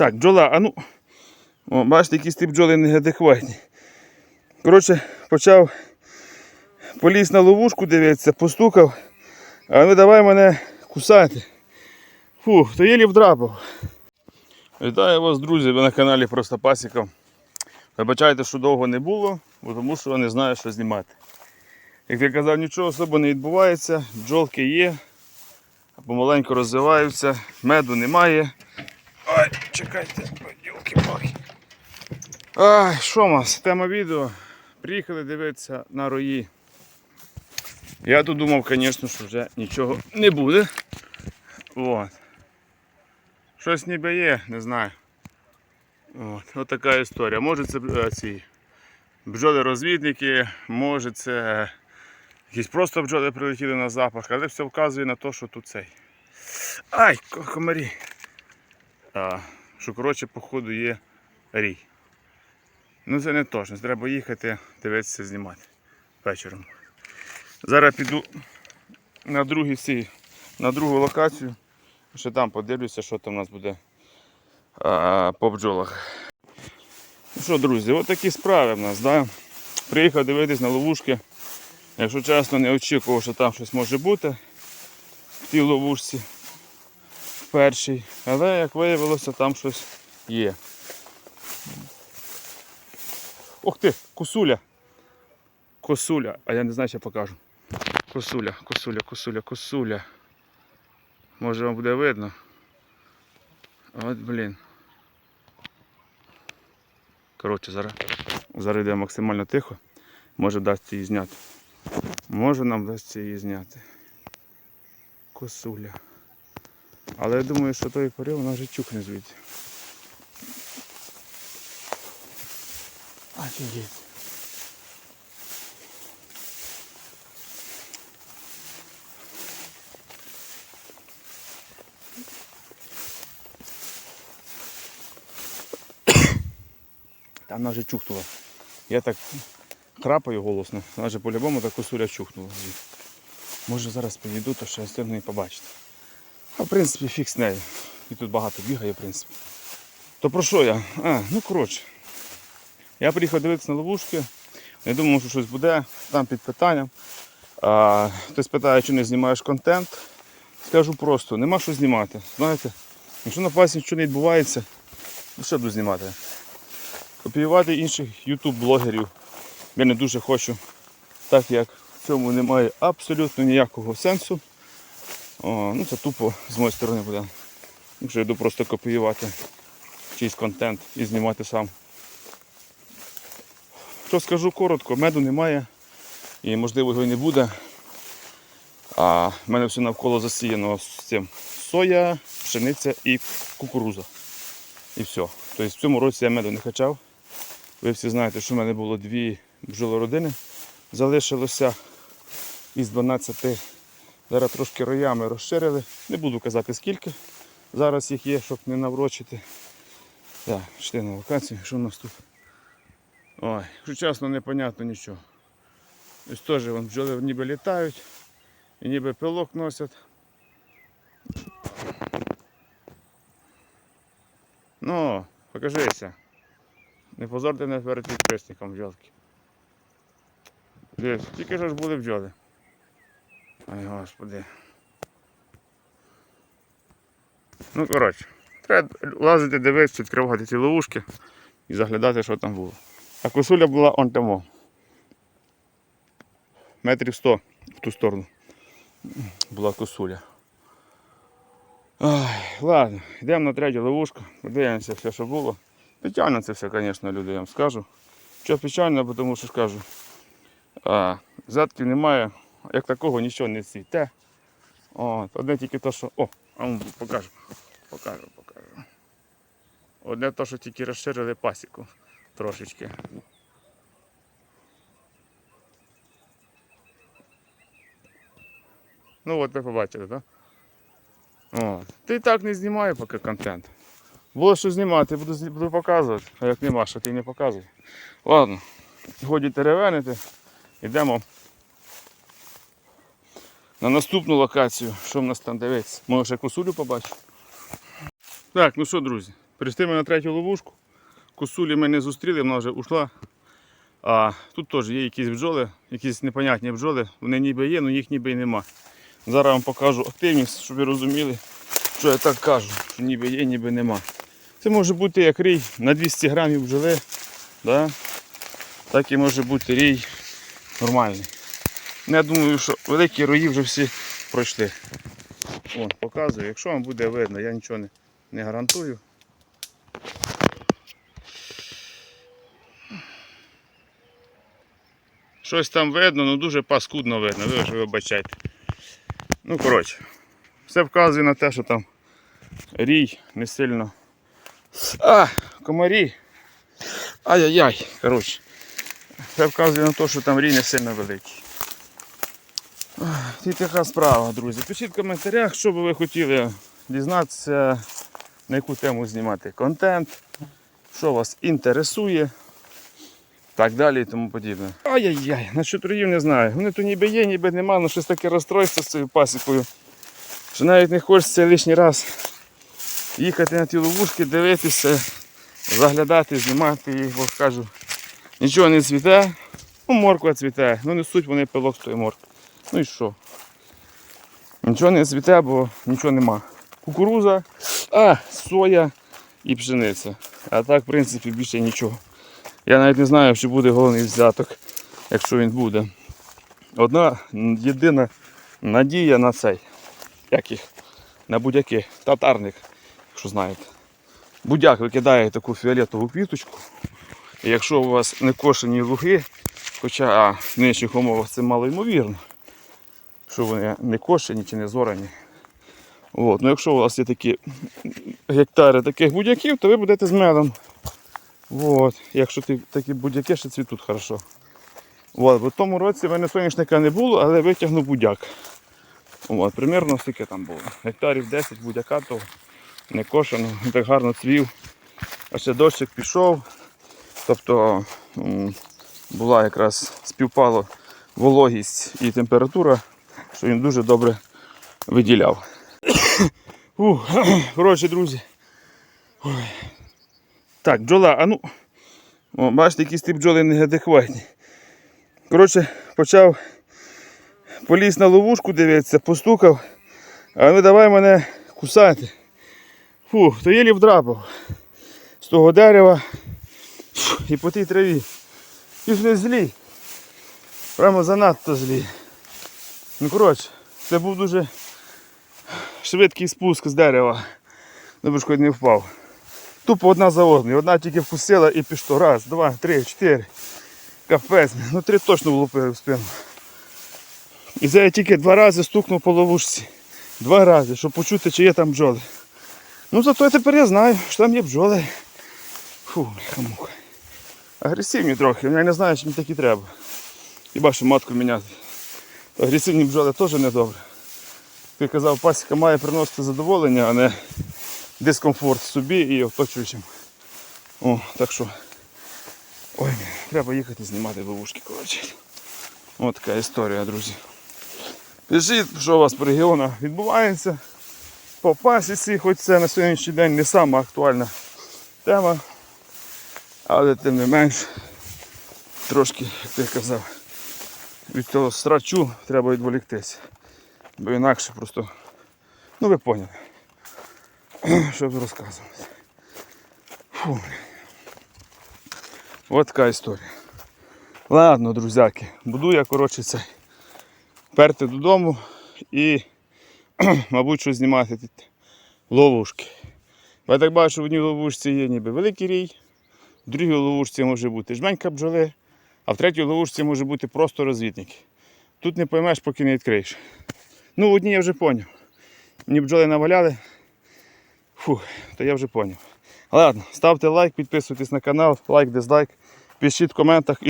Так, бджола, а ну. О, бачите, якісь ті бджоли неадекватні. Коротше, почав поліз на ловушку дивитися, постукав, а ну давай мене кусати. Фух, то єлі вдрапав. Вітаю вас, друзі, ви на каналі Просто Пасіка. Вибачайте, що довго не було, бо тому що не знаю, що знімати. Як я казав, нічого особо не відбувається, бджолки є, помаленьку розвиваються, меду немає. Чекайте, йолки-палки. Ай, що у нас? Тема відео. Приїхали дивитися на рої. Я тут думав, звісно, що вже нічого не буде. От. Щось ніби є, не знаю. От, от така історія. Може це е, ці бджоли-розвідники, може це якісь просто бджоли прилетіли на запах, але все вказує на те, що тут цей. Ай, ко- комарі. А, що коротше, походу є рій. Ну це не точно, треба їхати, дивитися, знімати вечором. Зараз піду на другий на другу локацію. Ще там подивлюся, що там у нас буде а, по бджолах. Ну що, друзі, от такі справи в нас. Да? Приїхав дивитись на ловушки. Якщо чесно, не очікував, що там щось може бути в тій ловушці в першій. Але як виявилося, там щось є. Ух ти, косуля. Косуля. А я не знаю, що я покажу. Косуля, косуля, косуля, косуля. Може вам буде видно. От блін. Коротше, зараз, зараз йде максимально тихо. Може вдасться її зняти. Може нам вдасться її зняти. Косуля. Але я думаю, що той порив вона вже чухне звідси. Офігеть. Там вона вже чухнула. Я так храпаю голосно, вона вже по-любому так косуля чухнула. Може зараз поїду, то ще встигну і побачити. А в принципі фіг з нею. І тут багато бігає, в принципі. То про що я? А, ну коротше. Я приїхав дивитися на ловушки. Я думав, що щось буде, там під питанням. А, хтось питає, чи не знімаєш контент. Скажу просто, нема що знімати. Знаєте, якщо на пасі нічого не відбувається, ну що буду знімати? Копіювати інших ютуб-блогерів я не дуже хочу, так як в цьому немає абсолютно ніякого сенсу. О, ну Це тупо з моєї сторони буде. Якщо йду просто копіювати чийсь контент і знімати сам. Що скажу коротко, меду немає і можливо його не буде. А в мене все навколо засіяно з цим соя, пшениця і кукуруза. І все. Тобто в цьому році я меду не качав. Ви всі знаєте, що в мене було дві бджолородини. Залишилося із 12. Зараз трошки роями розширили. Не буду казати скільки. Зараз їх є, щоб не наврочити. Так, йшли на локацію. Що в нас тут? Ой, якщо чесно, непонятно нічого. Ось теж вон, бджоли ніби літають і ніби пилок носять. Ну, покажися. Не позорте мене перед підписником бджолки. Дивись, тільки що ж були бджоли. Ай, господи. Ну, коротше, треба лазити, дивитися, відкривати ці ловушки і заглядати, що там було. А косуля була он тому. Метрів 100 в ту сторону була косуля. Ай, ладно, йдемо на третю ловушку, подивимося все, що було. Печально це все, звісно, люди, я вам скажу. Що печально, тому що скажу. А, задків немає, як такого нічого не цвіте. От, одне тільки те, що... О, ну, покажу. Покажу, покажу. Одне те, що тільки розширили пасіку трошечки. Ну от ви побачили, так? О, ти так не знімаю поки контент. Було що знімати, буду, буду показувати, а як нема, що ти не показуй. Ладно, годі теревенити, йдемо на наступну локацію. Що в нас там дивиться? Може ще косулю побачу. Так, ну що, друзі, Прийшли ми на третю ловушку. Косулі ми не зустріли, вона вже ушла. А тут теж є якісь бджоли, якісь непонятні бджоли. Вони ніби є, але їх ніби й нема. Зараз вам покажу активність, щоб ви розуміли, що я так кажу, що ніби є, ніби нема. Це може бути як рій на 200 грамів бджоли. Да? Так і може бути рій нормальний. Ну, Я думаю, що великі рої вже всі пройшли. Вон, показую, якщо вам буде видно, я нічого не, не гарантую. Щось там видно, ну дуже паскудно видно, ви ж вибачайте. Ну, коротше, все вказує на те, що там рій не сильно. А, комарі. Ай-яй-яй, коротше. Це вказує на те, що там рій не сильно великий. Тут така справа, друзі. Пишіть в коментарях, що би ви хотіли дізнатися, на яку тему знімати контент, що вас інтересує, так далі і тому подібне. Ай-яй-яй, насчет роїв не знаю. Вони тут ніби є, ніби нема, але щось таке розстройство з цією пасікою. Що навіть не хочеться лишній раз їхати на ті ловушки, дивитися, заглядати, знімати їх, бо кажу, нічого не цвіте, ну морква цвіте, ну несуть вони пилок тої моркви. Ну і що? Нічого не цвіте, бо нічого нема. Кукуруза, а, соя і пшениця. А так, в принципі, більше нічого. Я навіть не знаю, чи буде головний взяток, якщо він буде. Одна єдина надія на цей. Як їх? На будь-який татарник, якщо знаєте. Будяк викидає таку фіолетову квіточку. І якщо у вас не кошені луги, хоча в нинішніх умовах це мало ймовірно, що вони не кошені чи не зорані. От. Ну, якщо у вас є такі гектари таких будяків, то ви будете з медом. От. Якщо ти, такі будяки ще цвітуть хорошо. От. В тому році в мене соняшника не було, але витягнув будяк. От. Примерно скільки там було. Гектарів 10 будяка, то не кошено, так гарно цвів. А ще дощик пішов. Тобто була якраз співпало вологість і температура, що він дуже добре виділяв. Коротше, друзі. Ой. Так, бджола, а ну. О, бачите, якісь ті бджоли неадекватні. Коротше, почав поліз на ловушку дивитися, постукав, а ну давай мене кусати. Фу, то єлі вдрапав з того дерева і по тій траві. Ж не злі. Прямо занадто злі. Ну коротше, це був дуже швидкий спуск з дерева. Добре, що не впав. Тупо одна за одною. Одна тільки вкусила і пішло. Раз, два, три, чотири. Капець. Ну три точно влупили в спину. І це я тільки два рази стукнув по ловушці. Два рази, щоб почути, чи є там бджоли. Ну зато тепер я знаю, що там є бджоли. Фу, хамуха. Агресивні трохи, я не знаю, чи мені такі треба. Хіба що матку міняти. Агресивні бджоли теж не добре. Ти казав, пасіка має приносити задоволення, а не дискомфорт собі і оточуючим. О, так що. Ой, треба їхати знімати ловушки, коротше. Ось така історія, друзі. Пишіть, що у вас по регіонах відбувається. По пасіці, хоч це на сьогоднішній день не сама актуальна тема. Але тим не менш, трошки, як ти казав, від того страчу треба відволіктися. Бо інакше просто, ну ви поняли, що ви розказувати. Фу. Ось така історія. Ладно, друзяки, буду я, коротше, цей перти додому і, мабуть, що знімати тут ловушки. Я так бачу, в одній ловушці є ніби великий рій, в другій ловушці може бути жменька бджоли, а в третій ловушці може бути просто розвідник. Тут не поймеш, поки не відкриєш. Ну, в одній я вже поняв. Мені бджоли наваляли. Фух, то я вже поняв. Ладно, ставте лайк, підписуйтесь на канал, лайк, дизлайк, пишіть в коментах.